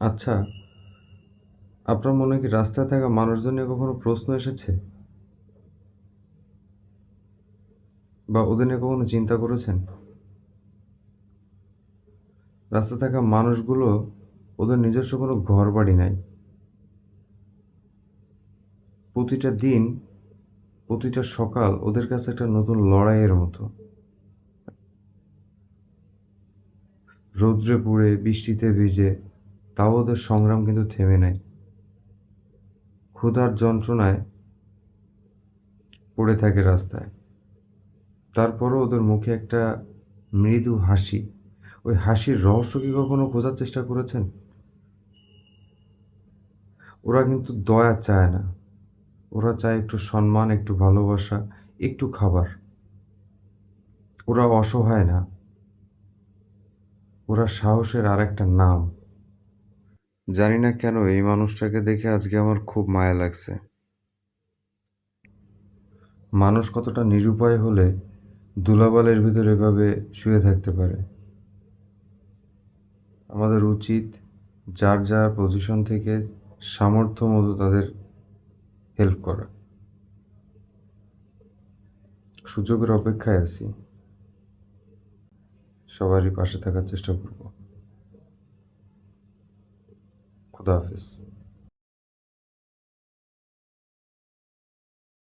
আচ্ছা আপনার মনে কি রাস্তায় থাকা মানুষজন নিয়ে কখনো প্রশ্ন এসেছে? বা ওদের নিয়ে কখনো চিন্তা করেছেন? রাস্তায় থাকা মানুষগুলো, ওদের নিজস্ব কোনো ঘর বাড়ি নাই। প্রতিটা দিন, প্রতিটা সকাল ওদের কাছে একটা নতুন লড়াইয়ের মতো। রৌদ্রে পুড়ে, বৃষ্টিতে ভিজে তাও ওদের সংগ্রাম কিন্তু থেমে নাই। ক্ষুধার যন্ত্রণায় পড়ে থাকে রাস্তায়। তারপরও ওদের মুখে একটা মৃদু হাসি। ওই হাসির রহস্য কি কখনো খোঁজার চেষ্টা করেছেন? ওরা কিন্তু দয়া চায় না। ওরা চায় একটু সম্মান, একটু ভালোবাসা, একটু খাবার। ওরা অসহায় না। ওরা সাহসের আর একটা নাম। জানি না কেন এই মানুষটাকে দেখে আজকে আমার খুব মায়া লাগছে। মানুষ কতটা নিরুপায় হলে দুলাবালের ভিতর এভাবে শুয়ে থাকতে পারে। আমাদের উচিত যার যার পজিশন থেকে সামর্থ্য মতো তাদের হেল্প করা। সুযোগের অপেক্ষায় আছি। সবারই পাশে থাকার চেষ্টা করব। খুদা হাফিজ